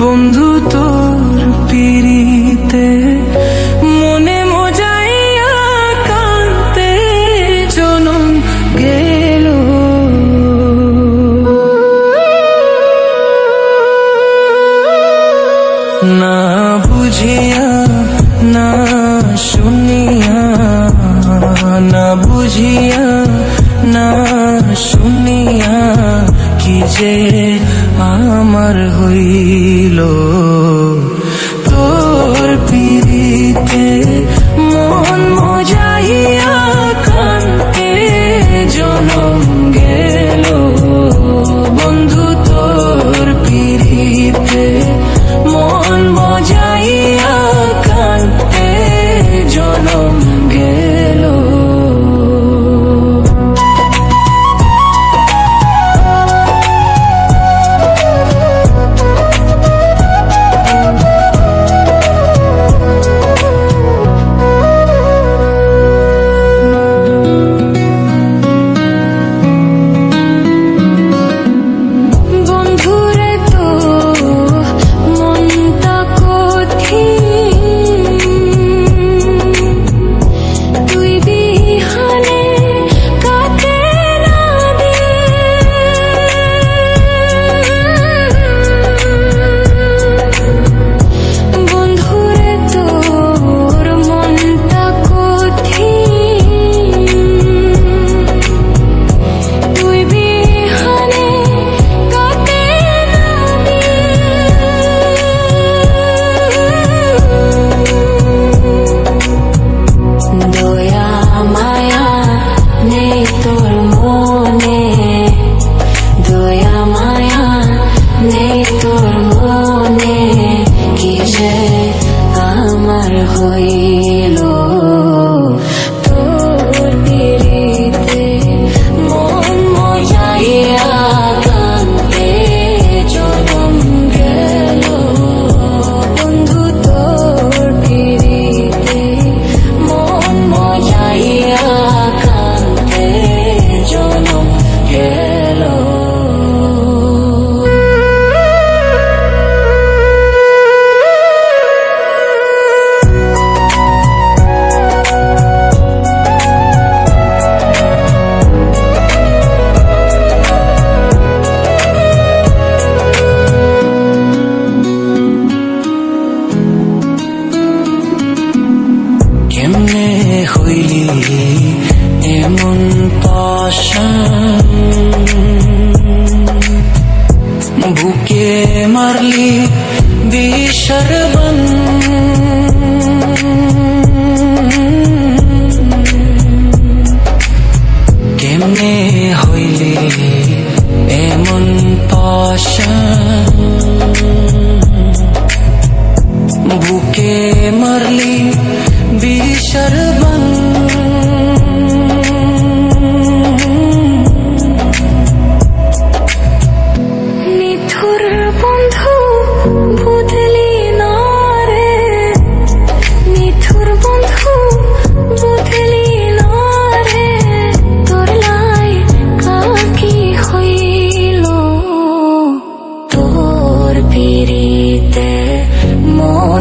বন্ধু তোর পিড়িতে আমার হইল। তোর পিড়িতে মন ভাবিনি এমন পাশান বুকে মারলি বিষর বন। কেমনে হইলি এমন পাশান বুকে মার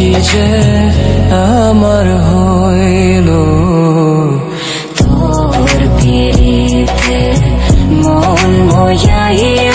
কি যে আমার হইল। তোর পিড়িতে মন ভয়াইয়া